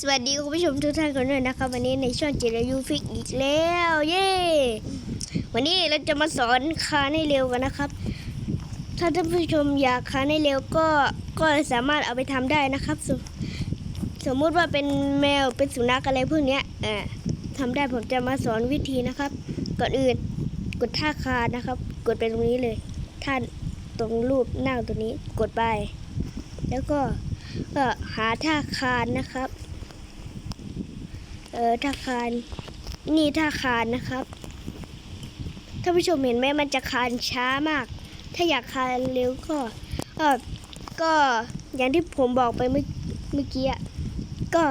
สวัสดีคุณผู้ชมทุกท่านกันด้วยนะครับ วันนี้ในช่องจิรายุฟิกอีกแล้ว เย้วันนี้เราจะมาสอนคานให้เร็วกันนะครับ ถ้าท่านผู้ชมอยากคานให้เร็วก็ก็สามารถเอาไปทำได้นะครับ สมสมมุติว่าเป็นแมวเป็นสุนัขอะไรพวกเนี้ยอ่าทำได้ผมจะมาสอนวิธีนะครับ ก่อนอื่นกดท่าคานนะครับ กดไปตรงนี้เลยท่านตรงรูปนั่งตัวนี้กดไป แล้วก็ก็หาท่าคานนะครับ เออท่าคานนี่ท่าคานนะครับท่านผู้ชมเห็นไหมมันจะคานช้ามาก ถ้าอยากคานเร็วก็เออก็อย่างที่ผมบอกไปเมื่อเมื่อกี้อะก็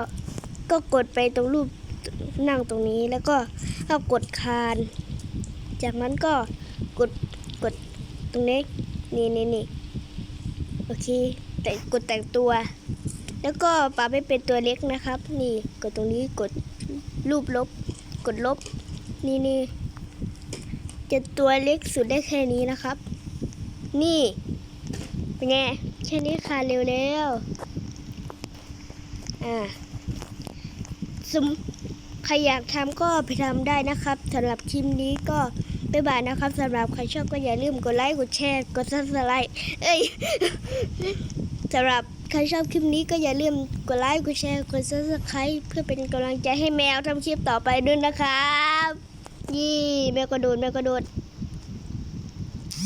ก็กดไปตรงรูปนั่งตรงนี้แล้วก็ก็กดคาน จากนั้นก็กดกดตรงนี้นี่นี่นี่โอเค แต่กดแต่งตัว แล้วก็ปรับให้เป็นตัวเล็กนะครับ นี่กดตรงนี้กดรูปลบ กดลบ นี่นี่จะตัวเล็กสุดได้แค่นี้นะครับ นี่เป็นไงแค่นี้คาเร็วแล้วอ่าสมใครอยากทำก็ไปทำได้นะครับสำหรับคลิปนี้ก็บ๊ายบายนะครับสำหรับใครชอบก็อย่าลืมกดไลค์กดแชร์กดซับสไครต์เอ้ยสำหรับ ใครชอบคลิปนี้ก็อย่าลืมกดไลค์ กดแชร์ กดซับสไครต์เพื่อเป็นกำลังใจให้แมวทำคลิปต่อไปด้วยนะครับ ยี่แมวกระโดดแมวกระโดด